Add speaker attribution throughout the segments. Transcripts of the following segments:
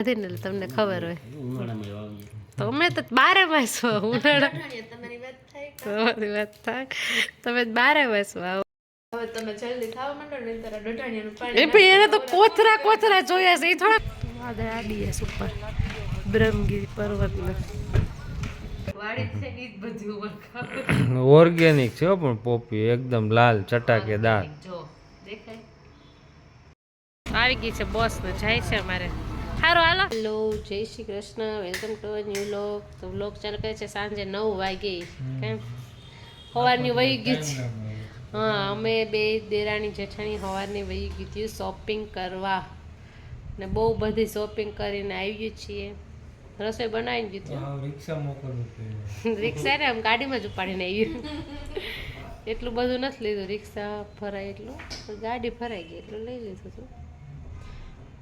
Speaker 1: ખાધી ને તમને ખબર હોય. તમે તો બારે માસ ઉનાળા.
Speaker 2: તમારી વાત થાય
Speaker 1: તમે બારે માસ આવો
Speaker 2: હવે તમે જલ્દી ખાવા માંડો ને તારા દોઢાણીયાનું
Speaker 1: એ
Speaker 2: પાણી
Speaker 1: પણ એને તો કોથરા કોથરા જોયા છે. એ થોડા વાદળ આડીએ ઉપર. બ્રહ્મગીરી ઓળખાવે.
Speaker 3: ઓર્ગેનિક છે હો પણ પોપી એકદમ લાલ ચટાકેદાર
Speaker 1: દાળ. આવી ગઈ છે બોસ ને જાય છે અમારે. સારું હાલો. હેલો જય Shri Krishna. Welcome to new લોક તો લોક ચાલુ કરે છે સાંજે નવ વાગે. કેમ? સવારની વહી ગઈ છે હા અમે બે દેરાણી જેઠાણી સવારની વહી ગઈ હતી શોપિંગ કરવા. ને બહુ બધી શોપિંગ કરીને આવી છીએ. રસોઈ બનાવીને દીધી
Speaker 3: રિક્ષા મોકલવું
Speaker 1: રિક્ષા ને આમ ગાડીમાં જ ઉપાડીને આવ્યું એટલું બધું નથી લીધું. રિક્ષા ફરાય એટલું. ગાડી ફરાઈ ગઈ એટલું લઈ લીધું હતું.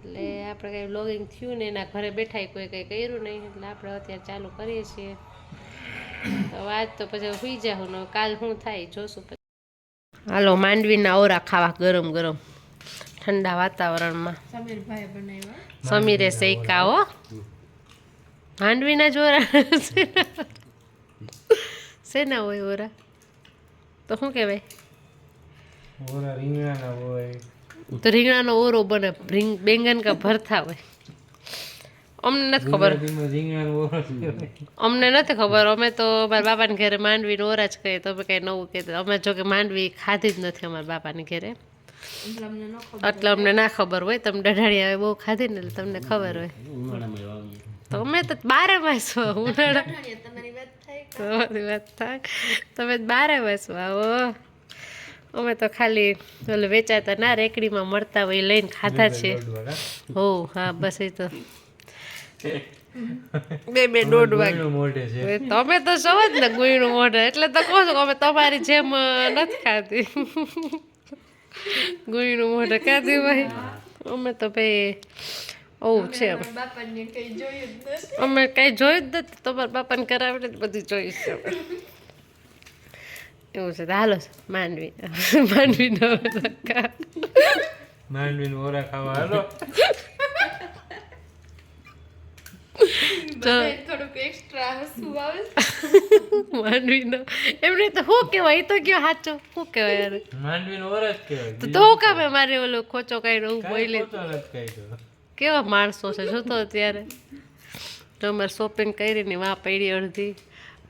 Speaker 1: એટલે આપણે કંઈ બ્લોગિંગ થયું ને એના ઘરે બેઠા કોઈ કંઈ કર્યું નહીં એટલે આપણે અત્યારે ચાલુ કરીએ છીએ. તો આજ તો પછી સુઈ જાઉં ને કાલ શું થાય જોશું પછી. હાલો માંડવીના ઓરા ખાવા ગરમ ગરમ ઠંડા વાતાવરણમાં. સમીરે શેકા હો. માંડવીના જોરા શેના હોય ઓરા? તો શું કહેવાય?
Speaker 3: ઓરા રીંગણાના હોય.
Speaker 1: તો રીંગણાનો ઓરો બને રીંગ બેંગન કા ભરતા હોય. અમને નથી ખબર. અમને નથી ખબર. અમે તો મારા બાપાને ઘરે માંડવીનો ઓરા જ કહીએ તમે કંઈ નવું કહેતા અમે જો કે માંડવી ખાધી જ નથી અમારા બાપાની ઘરે.
Speaker 2: એટલે અમને ન ખબર
Speaker 1: એટલે અમને ના ખબર હોય. તમે ડઢાળી આવે બહુ ખાધી ને એટલે તમને ખબર હોય. તો અમે તો બારે હો, ઉનાળા
Speaker 2: તમારી વાત થાય
Speaker 1: તમારી વાત થાય. તમે બારે વાંચવા આવો. અમે તો ખાલી ઓલે વેચાતા ના રેકડીમાં મળતા હોય લઈને ખાધા છે. હો હા બસ એ તો. બે બે દોઢ વાગે તમે તો સૌ જ ને ગુઈનું મોઢે એટલે તો કહો છો અમે તમારી જેમ નથી ખાતી ગુઈનું મોઢે ખાધી ભાઈ. અમે તો ભાઈ ઓવું છે અમે કાંઈ જોયું જ નથી તમારા બાપાને કરાવેલી જ બધું અમે. એવું છે તો હાલો માંડવી માંડવી નો
Speaker 3: માંડવીનો ઓરા ખાવા હાલો
Speaker 2: બધાય થોડુંક એક્સ્ટ્રા હસવું આવે
Speaker 1: માંડવી નો એમને તો શું કહેવાય એ તો કયો સાચો શું કહેવાય
Speaker 3: માંડવીનો કહેવાય
Speaker 1: તો તો કામે મારે ઓલો ખોચો કાઢી હું
Speaker 3: કાંઈ
Speaker 1: બોલી
Speaker 3: ખોટો નથી
Speaker 1: કેવા માણસો છે જોતો અત્યારે તો અમારે શોપિંગ કરી ને વાં પડી અડધી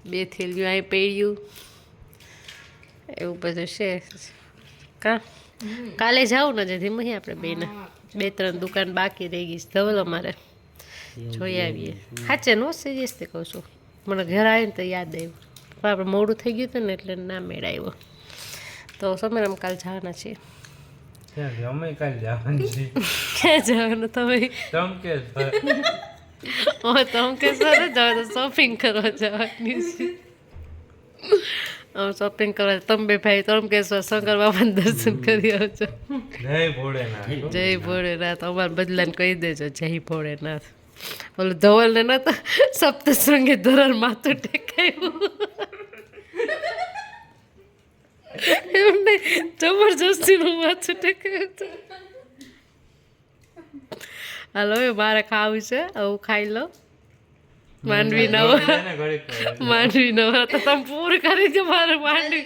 Speaker 1: બે થેલીઓ અહીં પડ્યું એવું બધું છે. કા? કાલે જાવું ને જેથી મહી આપણે બેને. બે ત્રણ દુકાન બાકી રહી ગઈ ધવલો અમારે. જોઈ આવીએ. સાચે નો સિરિયસ તે કહું છું. મને ઘર આવીને તો યાદ આવ્યું. પણ આપણે મોડું થઈ ગયું હતું ને એટલે ના મેળ આવ્યો. તો સમીરમ કાલ જવાના છીએ.
Speaker 3: અમે કાલે જવાનું છે
Speaker 1: ક્યાં જવાનું? તમે?
Speaker 3: તમ કે
Speaker 1: સર જાવ તો શોપિંગ કરવા જવાની છે. શોપિંગ કરવા તમે બે ભાઈ તમે કે શંકર બાબાને દર્શન કરી આવજો.
Speaker 3: જય ભોળેનાથ.
Speaker 1: જય ભોળેનાથ. અમારે બદલાને કહી દેજો જય ભોળેનાથ. ઓલું ધવલને નતો સપ્તશૃંગી ધોરણ માથું ટેકાયું. એમને જબરજસ્તીનું માથું ટેકાયું હતું. હાલો હવે મારે ખાવું છે. આવું ખાઈ લો. માંડવી નવો
Speaker 3: વાર.
Speaker 1: માંડવી નવો તો તમે પૂરું કરી દો મારે માંડવી.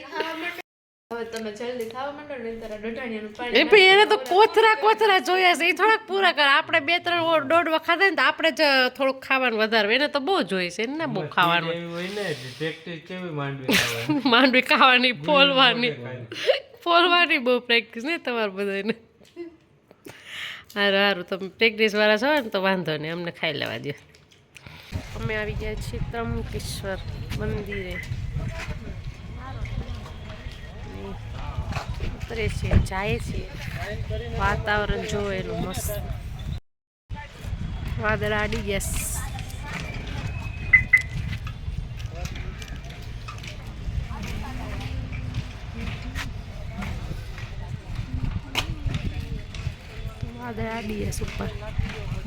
Speaker 2: હવે તમે જલ્દી ખાવા માંડો ને તારા દોઢાણીયાનું
Speaker 1: એ
Speaker 2: પણ
Speaker 1: એને તો કોથરા કોથરા જોયા છે એ થોડાક પૂરા કરે. આપણે બે ત્રણ દોઢ વખત ને તો આપણે જ થોડુંક ખાવાનું વધારે એને તો બહુ જોઈએ છે એને ના બહુ ખાવાનું
Speaker 3: એવી હોય ને પ્રેક્ટિસ કેવી માંડવી ખાવાની?
Speaker 1: માંડવી ખાવાની ફોલવાની. ફોલવાની બહુ પ્રેક્ટિસ ને તમારે બધાને સારું સારું તમે પ્રેક્ટિસ વાળા છો ને તો વાંધો નહીં અમને ખાઈ લેવા દો અમે આવી ગયા છીએ ત્રંબકેશ્વર મંદિરે. ઉતરે છે જાય છે વાતાવરણ જો એનું મસ્ત. વાદળ આડી ગયા વાદળ આડી ગયા ઉપર.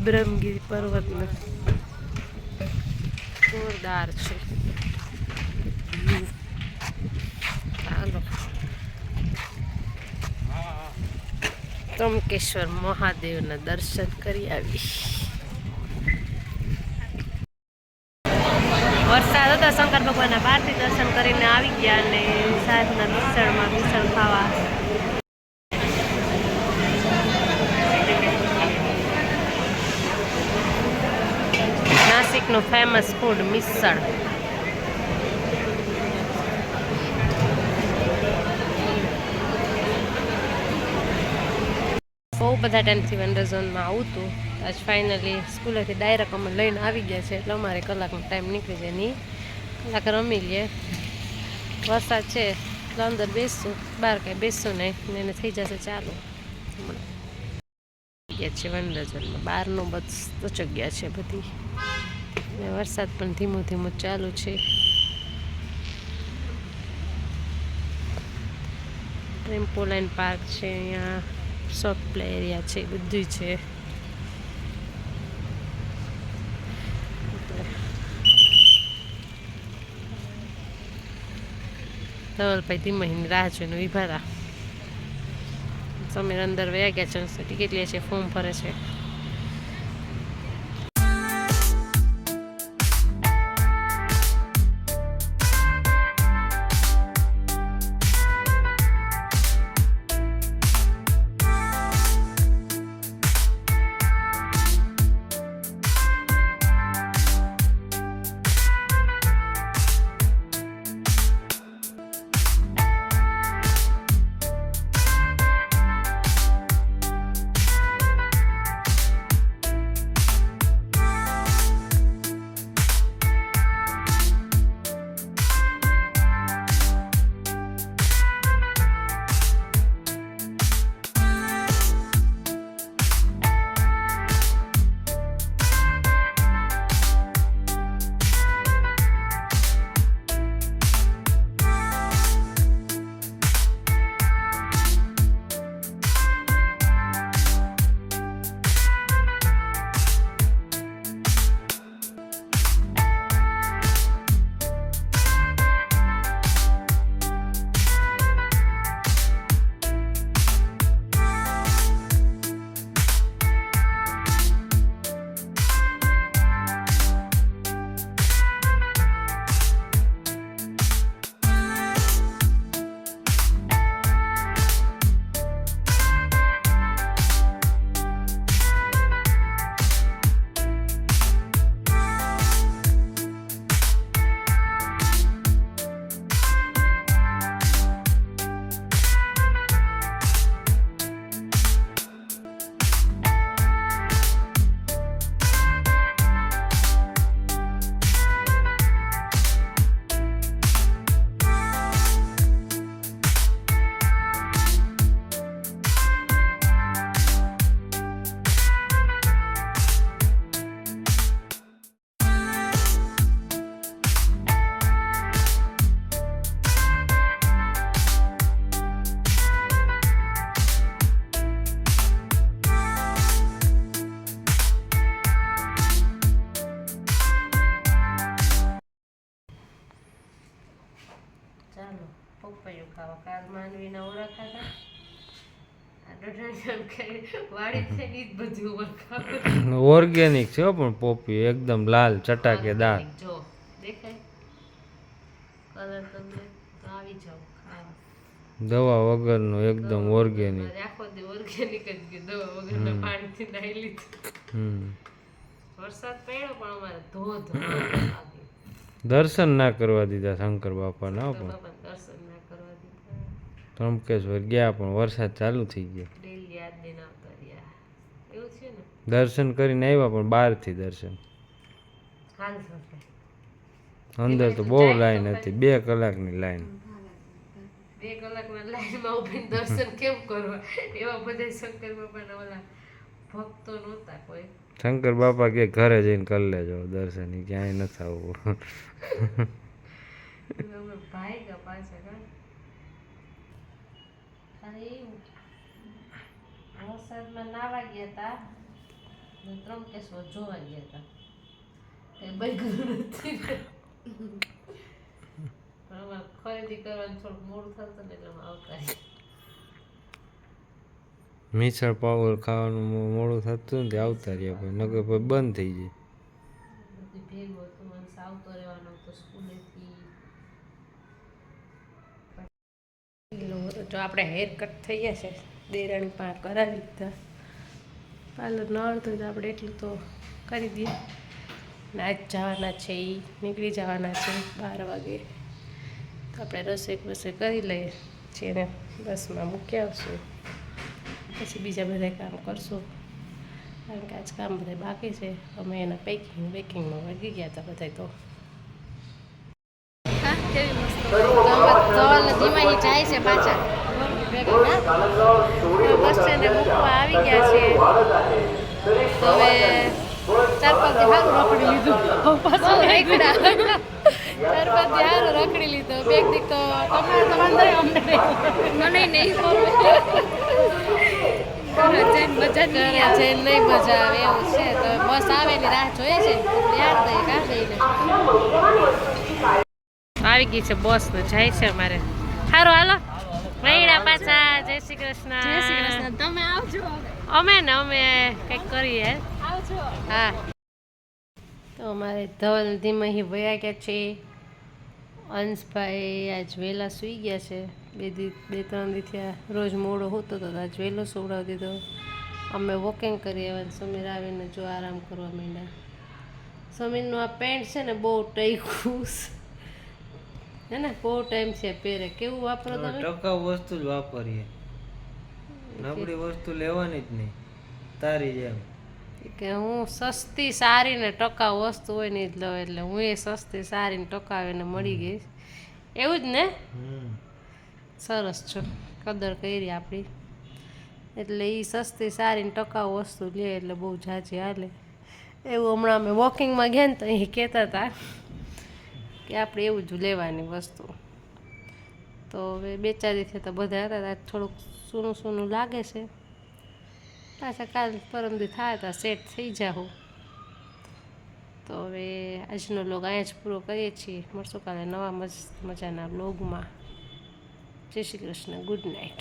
Speaker 1: બ્રહ્મગીરી પર્વતને. જોરદાર છે. ચાલો. મહાદેવના દર્શન કરી આવીશ વરસાદ હતો, શંકર ભગવાનના બહારથી દર્શન કરીને આવી ગયા અને સાંજના મિશ્રણમાં મિશ્રણ ખાવા નાસિકનું ફેમસ ફૂડ મિસળ. બહુ બધા ટાઈમથી વન ઝોનમાં આવું હતું. આજ ફાઇનલી સ્કૂલેથી ડાયરેક્ટ અમે લઈને આવી ગયા છે એટલે અમારે કલાકનો ટાઈમ નીકળી જાય નહીં. કલાક રમી લઈએ. વરસાદ છે, એટલે અંદર બેસશું. બહાર કાંઈ બેસશું નહીં, ને એને થઈ જશે ચાલુ. ગયા છે વંડર ઝોનમાં બહારનું બધું જગ્યા છે બધી. ને વરસાદ પણ ધીમો ધીમું ચાલુ છે. ટ્રેમ્પોલાઇન પાર્ક છે, અહીંયા સોફ્ટ પ્લે એરિયા છે બધું છે. ધવલભાઈ ધીમહીની રાહ જોઈને હતા સમીર અંદર વયા ગયા છે ટિકિટ લે છે? ફોર્મ ભરે છે. ચાલો પપૈયું ખાવા. કાલ માનવીના ઓળખા હતા
Speaker 3: ઓર્ગેનિક છે પણ પોપી એકદમ લાલ ચટાકેદાર
Speaker 1: જો દેખાય? કલર તમને તો આવી જાવ ખાવા.
Speaker 3: દવા વગરનું એકદમ ઓર્ગેનિક
Speaker 1: આખો દી ઓર્ગેનિક જ ગયું. દવા વગરના પાણીથી નાહી લીધું. વરસાદ પડ્યો પણ અમારે ધોધ
Speaker 3: દર્શન ના કરવા દીધા શંકર બાપાના
Speaker 1: ના પણ.
Speaker 3: ત્રંબકેશ્વર ગયા પણ વરસાદ ચાલુ થઈ ગયો. દર્શન કરીને આવ્યા પણ બહારથી દર્શન. અંદર તો બહુ લાઈન હતી બે કલાકની લાઈન
Speaker 1: બે કલાકના લાઈનમાં ઊભીને દર્શન કેમ કરવા? એવા બધા શંકર બાપાના ઓલા ભક્તો નહોતા કોઈ.
Speaker 3: શંકર બાપા કે ઘરે જઈને કરી લેજો દર્શન ક્યાંય નથી આવવું
Speaker 1: ભાઈ પાછા કા વરસાદમાં નાવા ગયા તા. ને ત્રંબકેશ્વર જોવા ગયા હતા કઈ બગ્યું નથી પણ અમારે ખરીદી કરવાનું થોડું મોડું થતું ને એટલે અમે આવતા.
Speaker 3: મિસળ પાવર ખાવાનું મોડું થતું ને તે આવતા રહ્યા નગર પછી બંધ થઈ જાય.
Speaker 1: ભેગું હતું મને આવતો રહેવાનો હતો સ્કૂલે લો જો આપણે હેર કટ થઈ ગયા છે. દેરાણી પા કરાવી દીધા પાર્લર ન આવડતું તો આપણે એટલું તો કરી દઈએ. ને આજ જવાના છે એ નીકળી જવાના છે બાર વાગે. તો આપણે રસોઈ બસોઈ કરી લઈએ. છીએ ને બસમાં મૂકી આવશું. પછી બીજા બધા કામ કરશું. કારણ કે આજ કામ બધા બાકી છે. અમે એના પેકિંગ બેકિંગમાં વળગી ગયા હતા બધા તો.
Speaker 2: જાય છે પાછા.
Speaker 1: બસ સ્ટેન્ડે મૂકવા આવી ગયા છે હવે ચાર પાંચ સારું રખડી લીધું. પાછું ચાર પાંચ સારું રખડી લીધું. બે દી તો મજા ઘરે જઈને નહીં મજા આવે, એવું છે. તો બસ આવેલી રાહ જોઈએ છે. યાદ દઈએ કાં આવી ગઈ છે બસ ને જાય છે અમારે. સારું હાલો. મહિના પાછા જય શ્રી કૃષ્ણ
Speaker 2: જય શ્રી કૃષ્ણ તમે આવજો
Speaker 1: અમે ને અમે કંઈક કરીએ.
Speaker 2: આવજો.
Speaker 1: હા. તો અમારે ધવલ ધીમહી વયા ગયા છે. અંશભાઈ આજ વહેલા સૂઈ ગયા છે. બે દી બે ત્રણ દી થયા રોજ મોડો હોતો તો આજ વહેલો સુવડાવી દીધો. અમે વોકિંગ કરીએ હવે સમીર આવીને જો આરામ કરવા માંડ્યા. સમીરનું આ પેન્ટ છે ને બહુ ટૈકું હે ને બહુ ટાઈમ છે પહેરે. કેવું વાપરો તમે?
Speaker 3: ટકાઉ વસ્તુ જ વાપરીએ. નબળી વસ્તુ લેવાની જ નહીં. તારી જેમ.
Speaker 1: કે હું સસ્તી સારી ને ટકાઉ વસ્તુ હોય ને જ લઉં એટલે હું એ સસ્તી સારી ને ટકાવીને મળી ગઈ. એવું જ ને? સરસ છો. કદર કરી આપણી એટલે એ સસ્તી સારી ને ટકાઉ વસ્તુ લે એટલે બહુ જાજી હાલે. એવું હમણાં અમે વોકિંગમાં ગયા ને તો એ કહેતા હતા. કે આપણે એવું જ લેવાની વસ્તુ. તો હવે બે ચાર દિવસે તો બધા હતા થોડુંક સૂનું સૂનું લાગે છે. પાછા કાલ પરમદી થાય તો સેટ થઈ જાઉં તો હવે આજનો લોગ અહીંયા જ પૂરો કરીએ છીએ. મળશું કાલે નવા મસ્ત મજાના લોગમાં જય શ્રી કૃષ્ણ, ગુડ નાઇટ.